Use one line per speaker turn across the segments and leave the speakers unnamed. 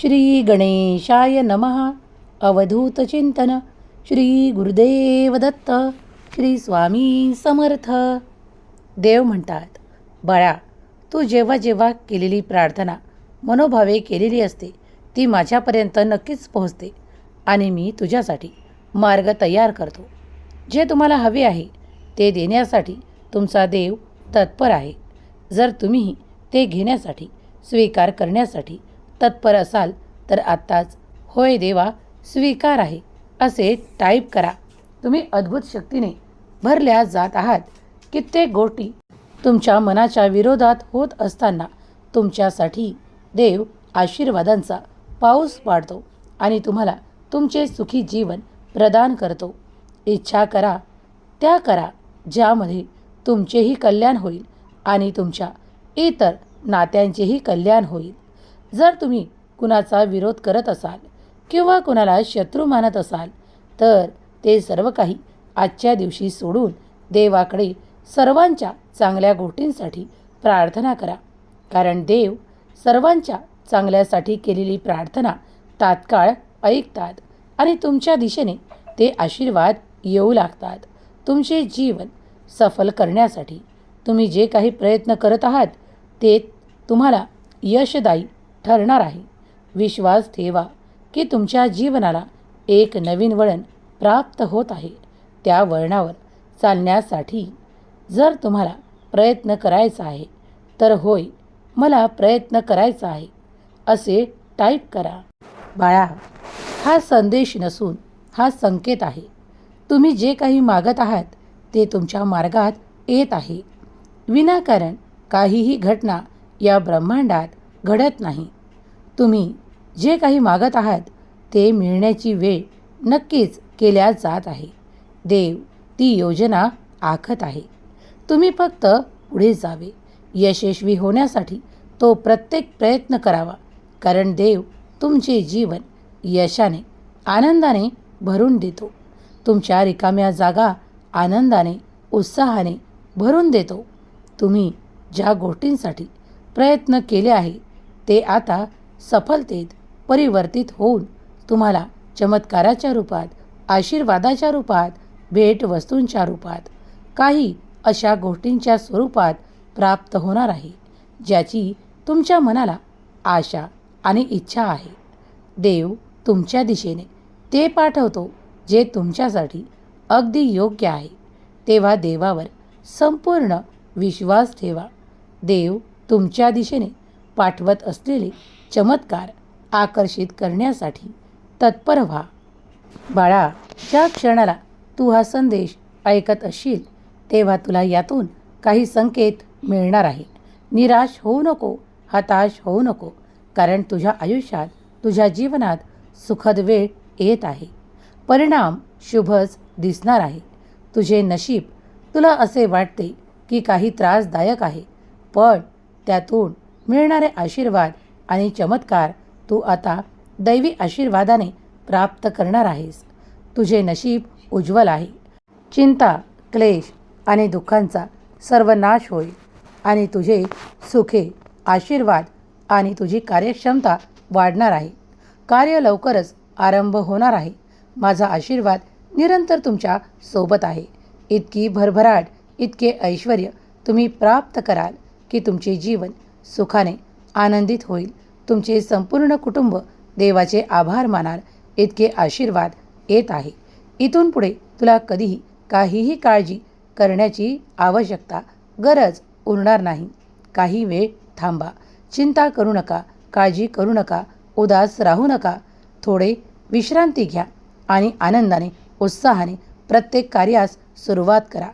श्री गणेशाय नमः. अवधूत चिंतन. श्री गुरुदेव दत्त. श्री स्वामी समर्थ. देव म्हणतात बाळा तू जेव्हा जेव्हा केलेली प्रार्थना मनोभावे केलेली असते ती माझ्यापर्यंत नक्कीच पोहोचते आणि मी तुझ्यासाठी मार्ग तयार करतो. जे तुम्हाला हवे आहे ते देण्यासाठी तुमचा देव तत्पर आहे. जर तुम्हीही ते घेण्यासाठी स्वीकार करण्यासाठी तत्पर असाल तर आत्ताच होय देवा स्वीकार आहे. असे टाईप करा. तुम्ही अद्भुत शक्तीने भरल्या जात आहात. कित्येक गोष्टी तुमच्या मनाच्या विरोधात होत असताना तुमच्यासाठी देव आशीर्वादांचा पाऊस पाडतो आणि तुम्हाला तुमचे सुखी जीवन प्रदान करतो. इच्छा करा त्या करा ज्यामध्ये तुमचेही कल्याण होईल आणि तुमच्या इतर नात्यांचेही कल्याण होईल. जर तुम्ही कुणाचा विरोध करत असाल किंवा कुणाला शत्रू मानत असाल तर ते सर्व काही आजच्या दिवशी सोडून देवाकडे सर्वांच्या चांगल्या गोष्टींसाठी प्रार्थना करा. कारण देव सर्वांच्या चांगल्यासाठी केलेली प्रार्थना तात्काळ ऐकतात आणि तुमच्या दिशेने ते आशीर्वाद येऊ लागतात. तुमचे जीवन सफल करण्यासाठी तुम्ही जे काही प्रयत्न करत आहात ते तुम्हाला यशदायी ठरणार आहे. विश्वास ठेवा की तुमच्या जीवनाला एक नवीन वळण प्राप्त होत आहे. त्या वळणावर चालण्यासाठी जर तुम्हाला प्रयत्न करायचा आहे तर होय मला प्रयत्न करायचा आहे असे टाईप करा. बाळा हा संदेश नसून हा संकेत आहे. तुम्ही जे काही मागत आहात ते तुमच्या मार्गात येत आहे. विनाकारण काहीही घटना या ब्रह्मांडात घडत नाही. तुम्ही जे काही मागत आहात ते मिळण्याची वेळ नक्कीच केल्या जात आहे. देव ती योजना आखत आहे. तुम्ही फक्त पुढे जावे. यशस्वी होण्यासाठी तो प्रत्येक प्रयत्न करावा. कारण देव तुमचे जीवन यशाने आनंदाने भरून देतो. तुमच्या रिकाम्या जागा आनंदाने उत्साहाने भरून देतो. तुम्ही ज्या गोष्टींसाठी प्रयत्न केले आहे ते आता सफलतेत परिवर्तित होऊन तुम्हाला चमत्काराच्या रूपात आशीर्वादाच्या रूपात भेटवस्तूंच्या रूपात काही अशा गोष्टींच्या स्वरूपात प्राप्त होणार आहे ज्याची तुमच्या मनाला आशा आणि इच्छा आहे. देव तुमच्या दिशेने ते पाठवतो जे तुमच्यासाठी अगदी योग्य आहे. तेव्हा देवावर संपूर्ण विश्वास ठेवा. देव तुमच्या दिशेने पाठवत असलेले चमत्कार आकर्षित करण्यासाठी तत्पर व्हा. बाळा ज्या क्षणाला तू हा संदेश ऐकत असशील तेव्हा तुला यातून काही संकेत मिळणार आहे निराश होऊ नको हताश होऊ नको कारण तुझ्या आयुष्यात तुझ्या जीवनात सुखद वेळ येत आहे. परिणाम शुभच दिसणार आहे. तुझे नशीब तुला असे वाटते की काही त्रासदायक आहे पण त्यातून मिळणारे आशीर्वाद आणि चमत्कार तू आता दैवी आशीर्वादाने प्राप्त करणार आहेस. तुझे नशीब उज्ज्वल आहे. चिंता क्लेश आणि दुःखांचा सर्व नाश होईल आणि तुझे सुखे आशीर्वाद आणि तुझी कार्यक्षमता वाढणार आहे. कार्य लवकरच आरंभ होणार आहे. माझा आशीर्वाद निरंतर तुमच्यासोबत आहे. इतकी भरभराट इतके ऐश्वर तुम्ही प्राप्त कराल की तुमचे जीवन सुखाने आनंदित होईल. तुमचे संपूर्ण कुटुंब देवाचे आभार मानाल. इतके आशीर्वाद येत आहे. इथून पुढे तुला कधीही काहीही काळजी करण्याची आवश्यकता गरज उरणार नाही. काही वेळ थांबा. चिंता करू नका. काळजी करू नका. उदास राहू नका. थोडे विश्रांती घ्या आणि आनंदाने उत्साहाने प्रत्येक कार्यास सुरुवात करा.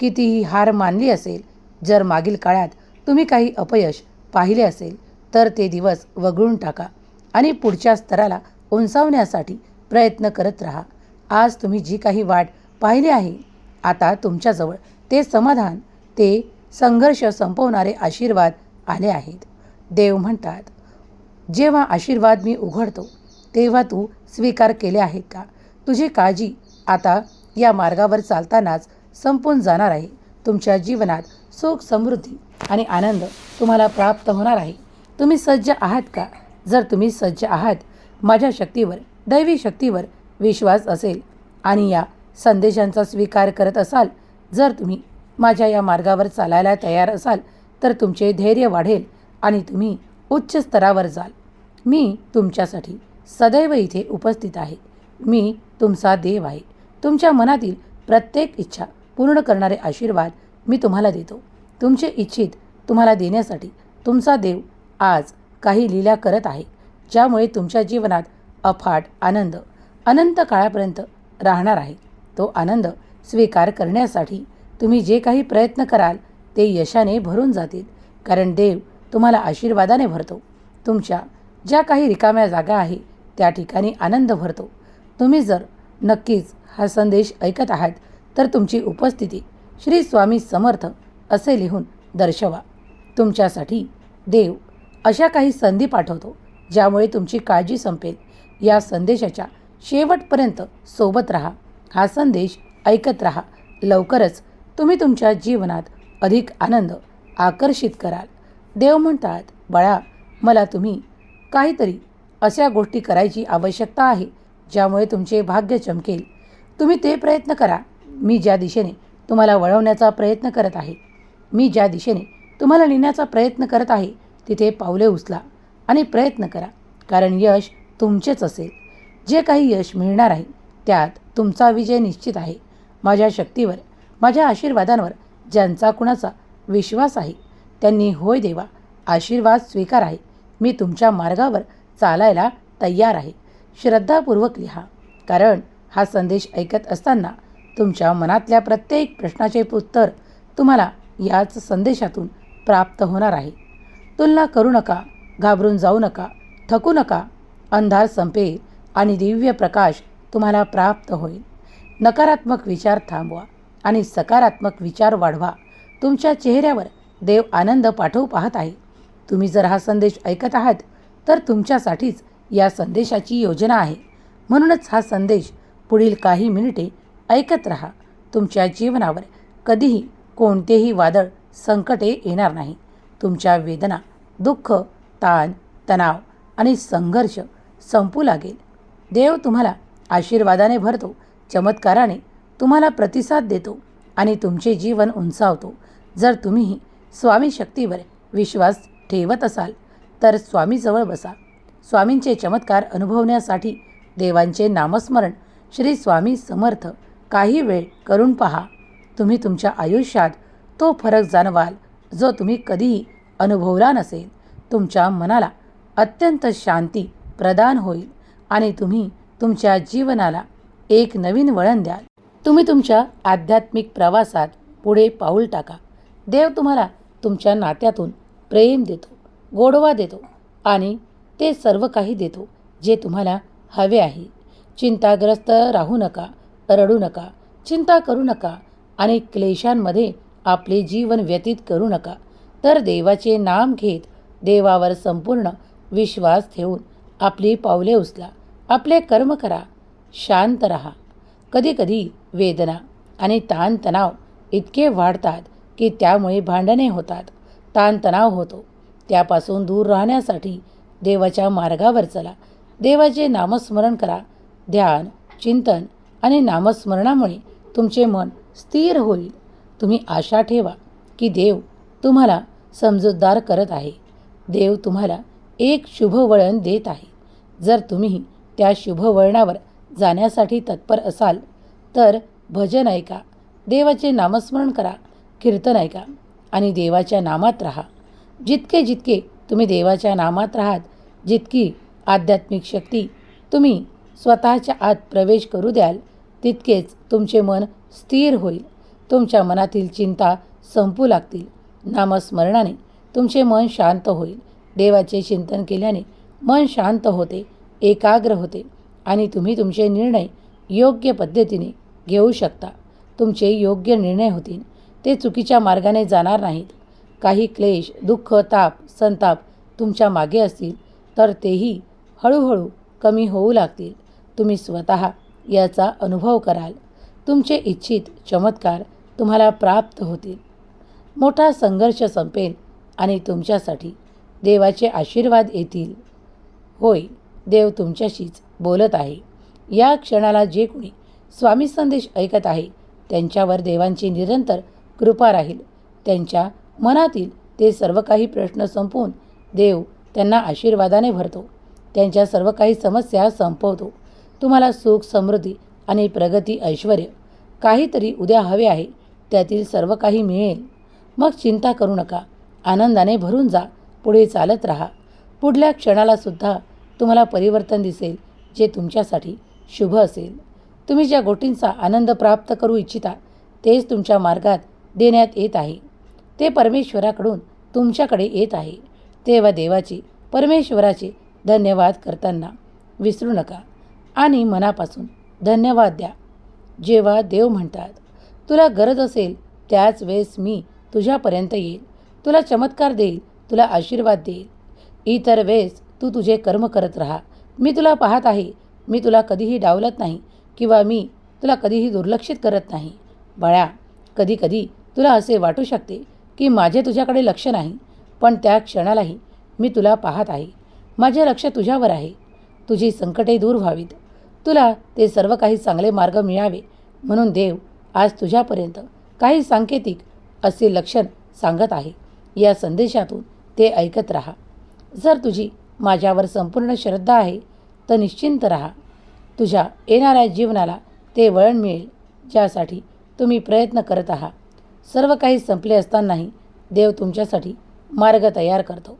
कितीही हार मानली असेल जर मागील काळात तुम्ही काही अपयश पाहिले असेल तर ते दिवस वगळून टाका आणि पुढच्या स्तराला उंचावण्यासाठी प्रयत्न करत राहा. आज तुम्ही जी काही वाट पाहिली आहे आता तुमच्याजवळ ते समाधान ते संघर्ष संपवणारे आशीर्वाद आले आहेत. देव म्हणतात जेव्हा आशीर्वाद मी उघडतो तेव्हा तू स्वीकार केले आहेत का? तुझी काळजी आता या मार्गावर चालतानाच संपून जाणार आहे. तुमच्या जीवनात सुख समृद्धी आणि आनंद तुम्हाला प्राप्त होणार आहे. तुम्ही सज्ज आहात का? जर तुम्ही सज्ज आहात माझ्या शक्तीवर दैवी शक्तीवर विश्वास असेल आणि या संदेशांचा स्वीकार करत असाल जर तुम्ही माझ्या या मार्गावर चालायला तयार असाल तर तुमचे धैर्य वाढेल आणि तुम्ही उच्च स्तरावर जाल. मी तुमच्यासाठी सदैव इथे उपस्थित आहे. मी तुमचा देव आहे. तुमच्या मनातील प्रत्येक इच्छा पूर्ण करणारे आशीर्वाद मी तुम्हाला देतो. तुमचे इच्छित तुम्हाला देण्यासाठी तुमचा देव आज काही लीला करत आहे ज्यामुळे तुमच्या जीवनात अफाट आनंद अनंत काळापर्यंत राहणार आहे. तो आनंद स्वीकार करण्यासाठी तुम्ही जे काही प्रयत्न कराल ते यशाने भरून जातील कारण देव तुम्हाला आशीर्वादाने भरतो. तुमच्या ज्या काही रिकाम्या जागा आहे त्या ठिकाणी आनंद भरतो. तुम्ही जर नक्कीच हा संदेश ऐकत आहात तर तुमची उपस्थिती श्री स्वामी समर्थ असे लिहून दर्शवा. तुमच्यासाठी देव अशा काही संधी पाठवतो ज्यामुळे तुमची काळजी संपेल. या संदेशाच्या शेवटपर्यंत सोबत राहा. हा संदेश ऐकत राहा. लवकरच तुम्ही तुमच्या जीवनात अधिक आनंद आकर्षित कराल. देव म्हणतात बाळा मला तुम्ही काहीतरी अशा गोष्टी करायची आवश्यकता आहे ज्यामुळे तुमचे भाग्य चमकेल. तुम्ही ते प्रयत्न करा. मी ज्या दिशेने तुम्हाला वळवण्याचा प्रयत्न करत आहे मी ज्या दिशेने तुम्हाला नेण्याचा प्रयत्न करत आहे तिथे पावले उचला आणि प्रयत्न करा कारण यश तुमचेच असेल. जे काही यश मिळणार आहे त्यात तुमचा विजय निश्चित आहे. माझ्या शक्तीवर माझ्या आशीर्वादांवर ज्यांचा कुणाचा विश्वास आहे त्यांनी होय देवा आशीर्वाद स्वीकार आहे. मी तुमच्या मार्गावर चालायला तयार आहे. श्रद्धापूर्वक लिहा कारण हा संदेश ऐकत असताना तुमच्या मनातल्या प्रत्येक प्रश्नाचे उत्तर तुम्हाला याच संदेशातून प्राप्त होणार आहे. तुलना करू नका घाबरून जाऊ नका थकू नका. अंधार संपेल आणि दिव्य प्रकाश तुम्हाला प्राप्त होईल. नकारात्मक विचार थांबवा आणि सकारात्मक विचार वाढवा. तुमच्या चेहऱ्यावर देव आनंद पाठवू पाहत आहे. तुम्ही जर हा संदेश ऐकत आहात तर तुमच्यासाठीच या संदेशाची योजना आहे. म्हणूनच हा संदेश पुढील काही मिनिटे ऐकत राहा. तुमच्या जीवनावर कधीही कोणतेही वादळ संकटे येणार नाही. तुमच्या वेदना दुःख ताण तणाव आणि संघर्ष संपू लागेल. देव तुम्हाला आशीर्वादाने भरतो चमत्काराने तुम्हाला प्रतिसाद देतो आणि तुमचे जीवन उंचावतो. जर तुम्हीही स्वामी शक्तीवर विश्वास ठेवत असाल तर स्वामीजवळ बसा. स्वामींचे चमत्कार अनुभवण्यासाठी देवांचे नामस्मरण श्री स्वामी समर्थ. काही वेळ करून पहा. तुम्ही तुमच्या आयुष्यात तो फरक जाणवाल जो तुम्ही कधीही अनुभवला नसेल. तुमच्या मनाला अत्यंत शांती प्रदान होईल आणि तुम्ही तुमच्या जीवनाला एक नवीन वळण द्याल. तुम्ही तुमच्या आध्यात्मिक प्रवासात पुढे पाऊल टाका. देव तुम्हाला तुमच्या नात्यातून प्रेम देतो गोडवा देतो आणि ते सर्व काही देतो जे तुम्हाला हवे आहे. चिंताग्रस्त राहू नका रडू नका चिंता करू नका आणि क्लेशांमध्ये आपले जीवन व्यतीत करू नका. तर देवाचे नाम घेत देवावर संपूर्ण विश्वास ठेवून आपली पावले उचला. आपले कर्म करा. शांत रहा. कधीकधी वेदना आणि ताणतणाव इतके वाढतात की त्यामुळे भांडणे होतात. ताणतणाव होतो. त्यापासून दूर राहण्यासाठी देवाच्या मार्गावर चला. देवाचे नामस्मरण करा. ध्यान चिंतन आणि नामस्मरणामुळे तुमचे मन स्थिर होईल. तुम्ही आशा ठेवा की देव तुम्हाला समजूतदार करत आहे. देव तुम्हाला एक शुभ वळण देत आहे. जर तुम्ही त्या शुभ वळणावर जाण्यासाठी तत्पर असाल तर भजन ऐका देवाचे नामस्मरण करा कीर्तन ऐका आणि देवाच्या नामात राहा. जितके जितके तुम्ही देवाच्या नामात राहात जितकी आध्यात्मिक शक्ती तुम्ही स्वतःच्या आत प्रवेश करू द्याल तितकेच तुमचे मन स्थिर होईल. तुमच्या मनातील चिंता संपू लागतील. नामस्मरणाने तुमचे मन शांत होईल. देवाचे चिंतन केल्याने मन शांत होते एकाग्र होते आणि तुम्ही तुमचे निर्णय योग्य पद्धतीने घेऊ शकता. तुमचे योग्य निर्णय होतील. ते चुकीच्या मार्गाने जाणार नाहीत. काही क्लेश दुःख ताप संताप तुमच्या मागे असतील तर तेही हळूहळू कमी होऊ लागतील. तुम्ही स्वतः याचा अनुभव कराल. तुमचे इच्छित चमत्कार तुम्हाला प्राप्त होतील. मोठा संघर्ष संपेल आणि तुमच्यासाठी देवाचे आशीर्वाद येतील. होय देव तुमच्याशीच बोलत आहे. या क्षणाला जे कोणी स्वामी संदेश ऐकत आहे त्यांच्यावर देवांची निरंतर कृपा राहील. त्यांच्या मनातील ते सर्व काही प्रश्न संपवून देव त्यांना आशीर्वादाने भरतो. त्यांच्या सर्व काही समस्या संपवतो. तुम्हाला सुख समृद्धी आणि प्रगती ऐश्वर काहीतरी उद्या हवे आहे त्यातील सर्व काही मिळेल. मग चिंता करू नका. आनंदाने भरून जा. पुढे चालत राहा. पुढल्या क्षणालासुद्धा तुम्हाला परिवर्तन दिसेल जे तुमच्यासाठी शुभ असेल. तुम्ही ज्या गोष्टींचा आनंद प्राप्त करू इच्छिता तेच तुमच्या मार्गात देण्यात येत आहे. ते परमेश्वराकडून तुमच्याकडे येत आहे. तेव्हा देवाची परमेश्वराचे धन्यवाद करताना विसरू नका. आणि मनापासून धन्यवाद द्या. जेव्हा देव म्हणतात तुला गरज असेल त्याच वेळेस मी तुझ्यापर्यंत येईल. तुला चमत्कार देईल तुला आशीर्वाद देईल. इतर वेळेस तू तुझे कर्म करत राहा. मी तुला पाहत आहे मी तुला कधीही डावलत नाही किंवा मी तुला कधीही दुर्लक्षित करत नाही. बाळा कधीकधी तुला असे वाटू शकते की माझे तुझ्याकडे लक्ष नाही पण त्या क्षणालाही मी तुला पाहत आहे. माझे लक्ष तुझ्यावर आहे. तुझी संकटे दूर व्हावीत. तुला ते सर्व काही चांगले मार्ग मिळावे म्हणून देव आज तुझ्यापर्यंत काही सांकेतिक असे लक्षण सांगत आहे. या संदेशातून ते ऐकत राहा. जर तुझी माझ्यावर संपूर्ण श्रद्धा आहे तर निश्चिंत राहा. तुझ्या येणाऱ्या जीवनाला ते वळण मिळेल ज्यासाठी तुम्ही प्रयत्न करत आहात. सर्व काही संपले असतानाही देव तुमच्यासाठी मार्ग तयार करतो.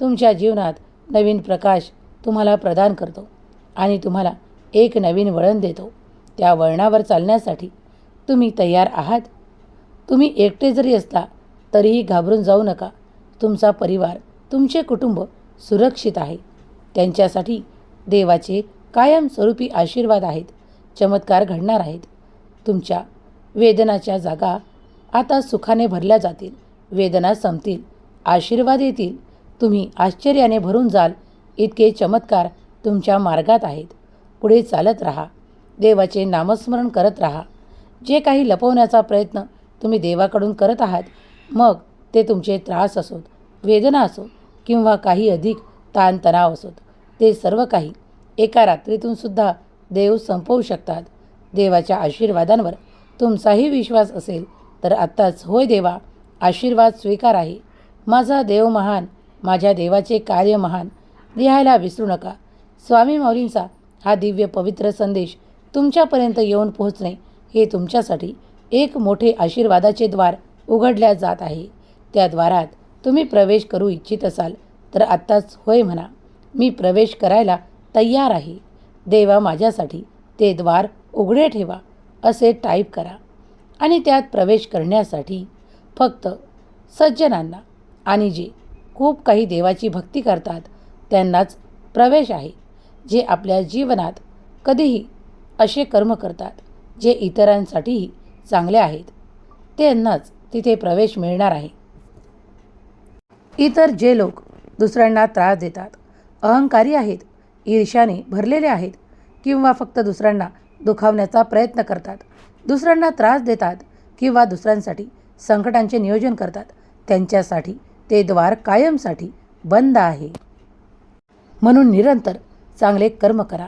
तुमच्या जीवनात नवीन प्रकाश तुम्हाला प्रदान करतो आणि तुम्हाला एक नवीन वळण देतो. त्या वळणावर चालण्यासाठी तुम्ही तयार आहात. तुम्ही एकटे जरी असला तरीही घाबरून जाऊ नका. तुमचा परिवार तुमचे कुटुंब सुरक्षित आहे. त्यांच्यासाठी देवाचे कायमस्वरूपी आशीर्वाद आहेत. चमत्कार घडणार आहेत. तुमच्या वेदनाच्या जागा आता सुखाने भरल्या जातील. वेदना संपतील. आशीर्वाद येतील. तुम्ही आश्चर्याने भरून जाल. इतके चमत्कार तुमच्या मार्गात आहेत. पुढे चालत राहा. देवाचे नामस्मरण करत राहा. जे काही लपवण्याचा प्रयत्न तुम्ही देवाकडून करत आहात मग ते तुमचे त्रास असोत वेदना असो किंवा काही अधिक ताणतणाव असोत. ते सर्व काही एका रात्रीतून सुद्धा देव संपवू शकतात. देवाच्या आशीर्वादांवर तुमचाही विश्वास असेल तर आत्ताच होय देवा आशीर्वाद स्वीकार आहे. माझा देव महान माझ्या देवाचे कार्य महान लिहायला विसरू नका. स्वामी मौलींचा हा दिव्य पवित्र संदेश तुमच्यापर्यंत येऊन पोहोचणे हे तुमच्यासाठी एक मोठे आशीर्वादाचे द्वार उघडल्या जात आहे. त्या द्वारात तुम्ही प्रवेश करू इच्छित असाल तर आत्ताच होय म्हणा. मी प्रवेश करायला तयार आहे. देवा माझ्यासाठी ते द्वार उघडे ठेवा असे टाईप करा. आणि त्यात प्रवेश करण्यासाठी फक्त सज्जनांना आणि जे खूप काही देवाची भक्ती करतात त्यांनाच प्रवेश आहे. जे आपल्या जीवनात कधीही असे कर्म करतात जे इतरांसाठीही चांगले आहेत त्यांनाच तिथे प्रवेश मिळणार आहे. इतर जे लोक दुसऱ्यांना त्रास देतात अहंकारी आहेत ईर्ष्याने भरलेले आहेत किंवा फक्त दुसऱ्यांना दुखावण्याचा प्रयत्न करतात दुसऱ्यांना त्रास देतात किंवा दुसऱ्यांसाठी संकटांचे नियोजन करतात त्यांच्यासाठी ते द्वार कायमसाठी बंद आहे. म्हणून निरंतर चांगले कर्म करा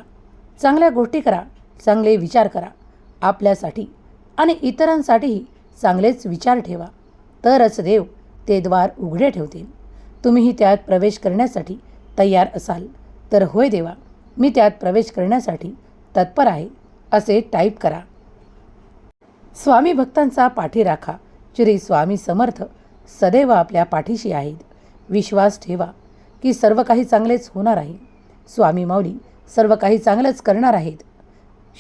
चांगल्या गोष्टी करा चांगले विचार करा. आपल्यासाठी आणि इतरांसाठीही चांगलेच विचार ठेवा. तरच देव ते द्वार उघडे ठेवतील. तुम्हीही त्यात प्रवेश करण्यासाठी तयार असाल. तर होय देवा मी त्यात प्रवेश करण्यासाठी तत्पर आहे असे टाईप करा. स्वामी भक्तांचा पाठी राखा. श्री स्वामी समर्थ सदैव आपल्या पाठीशी आहेत. विश्वास ठेवा की सर्व काही चांगलेच होणार आहे. स्वामी माऊली सर्व काही चांगलंच करणार आहेत.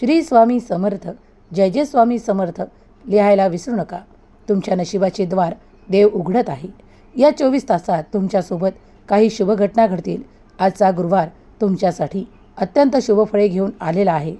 श्री स्वामी समर्थ जय जय स्वामी समर्थ लिहायला विसरू नका. तुमच्या नशिबाचे द्वार देव उघडत आहे. या चोवीस तासात तुमच्यासोबत काही शुभ घटना घडतील. आजचा गुरुवार तुमच्यासाठी अत्यंत शुभफळे घेऊन आलेला आहे.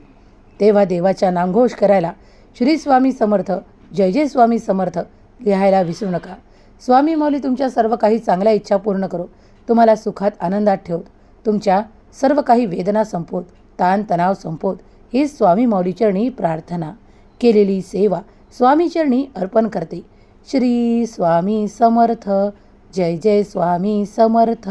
तेव्हा देवाच्या नामघोष करायला श्री स्वामी समर्थ जय जय स्वामी समर्थ लिहायला विसरू नका. स्वामी माऊली तुमच्या सर्व काही चांगल्या इच्छा पूर्ण करो. तुम्हाला सुखात आनंदात ठेवत तुमच्या सर्व काही वेदना संपवत ताणतणाव संपोत संपवत ही स्वामी मौलीचरणी प्रार्थना. केलेली सेवा स्वामीचरणी अर्पण करते. श्री स्वामी समर्थ. जय जय स्वामी समर्थ.